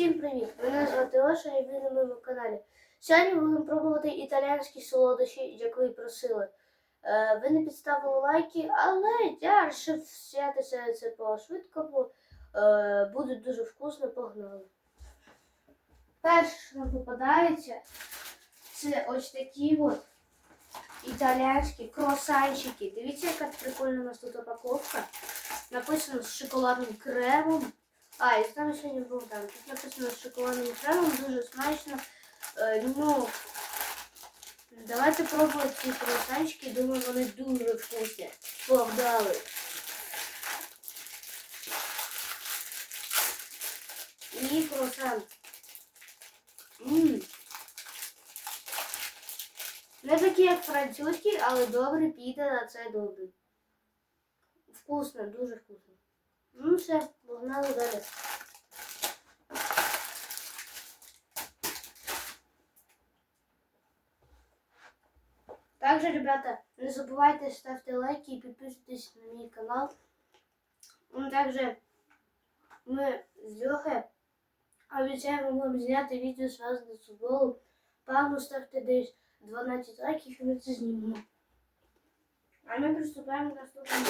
Всім привіт! Мене звати Оша і ви на моєму каналі. Сьогодні будемо пробувати італійські солодощі, як ви просили. Е, ви не підставили лайки, але я вирішив взятися це по швидкому. Е, буде дуже вкусно, погнали. Перше, що нам попадається, це ось такі от італійські круасанчики. Дивіться, яка прикольна у нас тут упаковка. Написано з шоколадним кремом. А, і там не був там. Тут написано з шоколадним кремом, дуже смачно. Е, ну, давайте пробувати ці круасанчики. Думаю, вони дуже вкусні. Погнали. І круасан. Ммм. Не такі, як французькі, але добре, піде на це добре. Вкусно, дуже вкусно. Ну все, погнали далі. Также, ребята, не забывайте ставьте лайки и подписывайтесь на мой канал. Ну, также мы с Лехой обещаем вам зняти відео зв'язане з футболом. Пану ставте десь 12 лайків і ми це знімемо. А ми приступаємо к наступному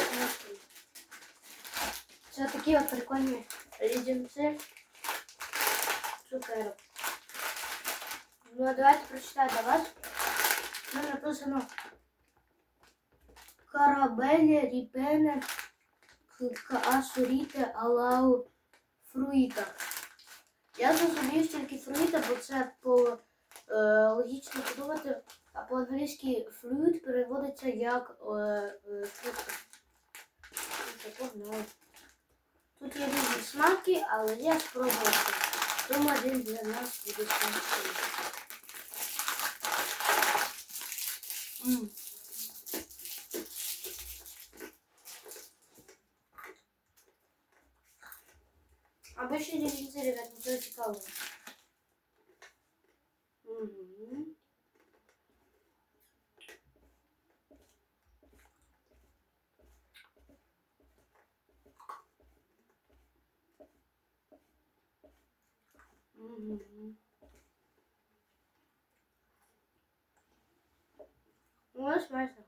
смачку. Це такі от прикольні леденці цукерок. Ну, а давайте прочитаю до вас. Там написано Карабелі ріпене каасуріте алау фруїта. Я зрозумів тільки фруїта, бо це по е, логічно подумати, а по-англійськи фруїт переводиться як е, е, фрукти. Це погнали. Тут є різні смаки, але я спробую. це. Думаю, один для нас буде смачний. М. А більше різниці, ребят, нічого цікавого. Мгм. Ну, смачно.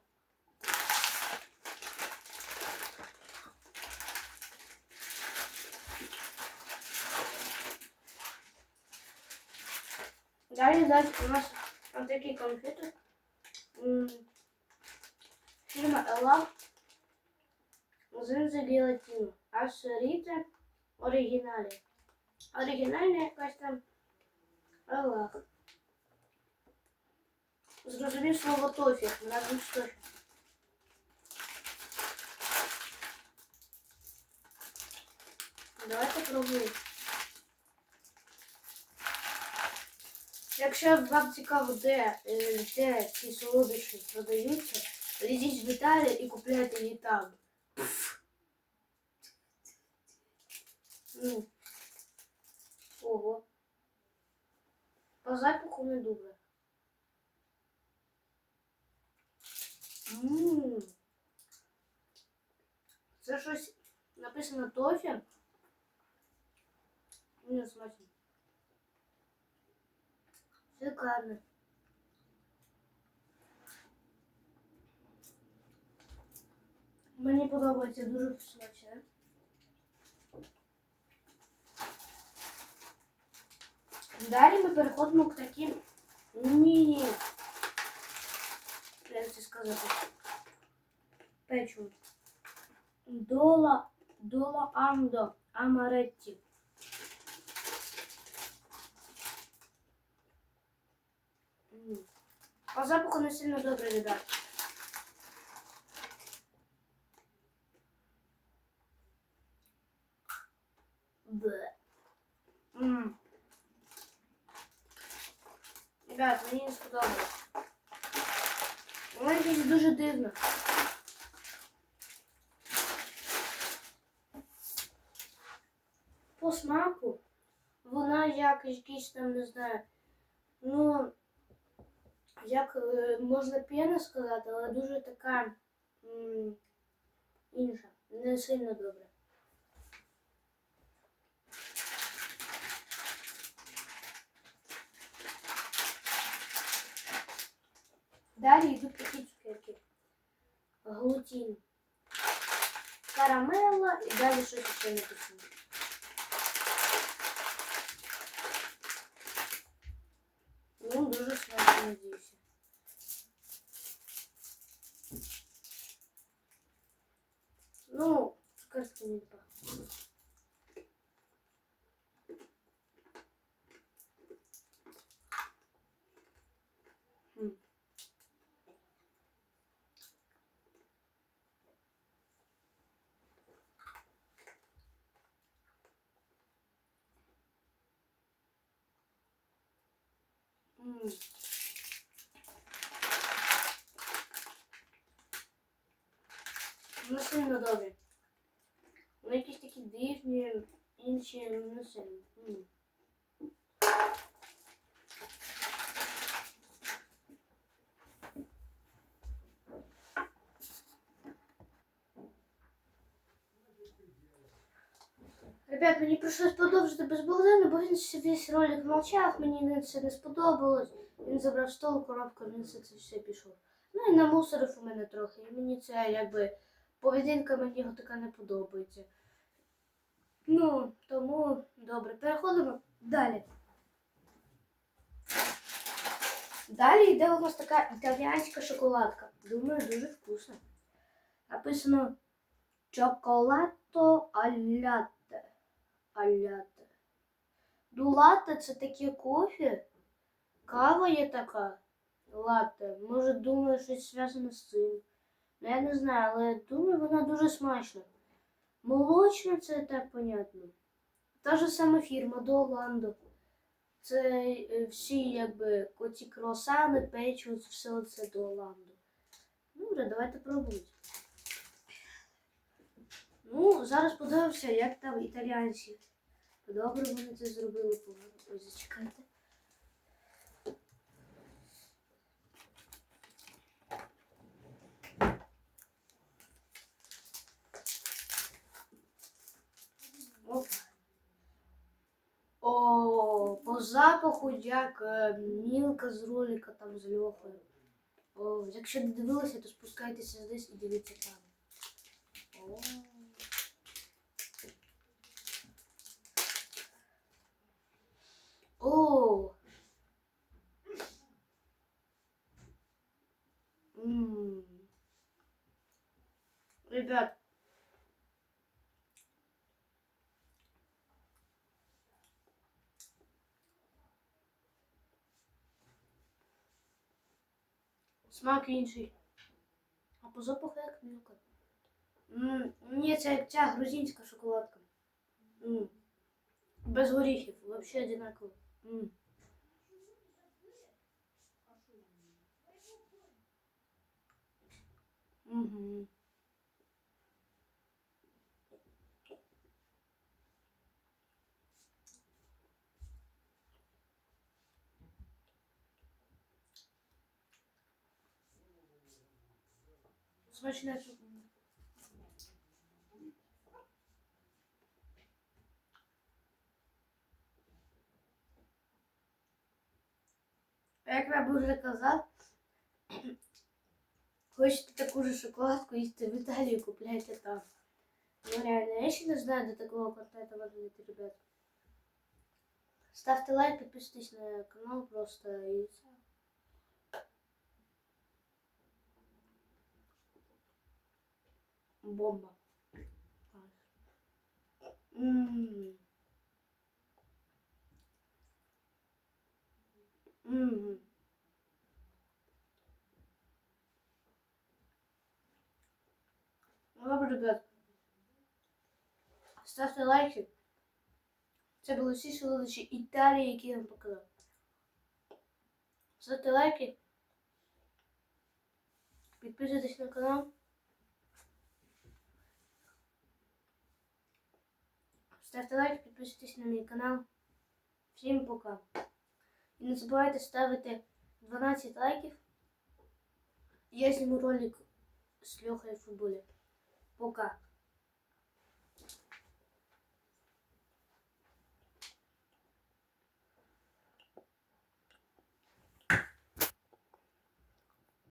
Далі далі у нас вот такі конфети. М, Фірма Ела. Зинзи гелатину. Ашеріте оригіналі. Оригінальна якась там Ела. Зрозумів слово тофі. Разом з тофі. Давайте пробуємо. Якщо вам цікаво, де, е, де ці солодощі продаються, лізіть в Італію і купляйте її там. Ну. Ого. По запаху не дуже. Ммм. Це щось написано тофі. Не смачно. Шикарно. Мені подобається дуже смачне. Далі ми переходимо к таким міні. Як це сказати? Печу. Дола, дола андо амаретті. М. По запаху не сильно добре, ребят. Ребят, мені не сподобалось. Воно якесь дуже дивно. По смаку вона як якийсь там, не знаю, ну, як е, можна п'яна сказати, але дуже така м, інша, не сильно добре. Далі йдуть такі цукерки. Глутін. Карамелла і далі щось ще написано. Ну, дуже смачно, надіюся. Ну, цукерки не пахнуть. Ну, сильно добрі. Вони якісь такі дивні, інші не сильно. Ребят, мені прийшлось продовжити без Богдана, бо він весь ролик мовчав, мені це не сподобалось. Він забрав стол, коробку, він все це все пішов. Ну і намусорив у мене трохи. І мені це якби поведінка мені його така не подобається. Ну, тому добре, переходимо далі. Далі йде у нас така італіянська шоколадка. Думаю, дуже вкусна. Написано чоколато аляте. Аляте. Ну, латте це таке кофе. Кава є така. Латте. Може, думаю, щось зв'язане з цим. Ну, я не знаю, але думаю, вона дуже смачна. Молочна це так понятно. Та ж сама фірма до Орландо. Це е, всі, якби, оці круасани, печиво, все це до Орландо. Добре, давайте пробуйте. Ну, зараз подивимося, як там італіянці. Добре вони це зробили. Ось зачекайте. О, по запаху як е, мілка з ролика там з льохою. О, якщо не дивилися, то спускайтеся здесь і дивіться там. О. О. М. Ребят. Смак інший. А по запаху як мілка. Ні, це як ця грузинська шоколадка. М. Без горіхів, взагалі одинаково. М. Угу. Смачне. Як вже казав, хочете таку ж шоколадку, їсти в Італії, купляйте там. Ну реально, я ще не знаю, до такого контенту можна дійти, ребят. Ставте лайк, підписуйтесь на канал просто і все. Бомба. Ммм. Ммм. Добре, ребят. Ставте лайки. Це були всі солодощі Італії, які я вам показав. Ставте лайки. Підписуйтесь на канал. Ставте лайк, підписуйтесь на мій канал. Всім пока. І не забувайте ставити 12 лайків. Я зніму ролик з Льохою в футболі. Пока.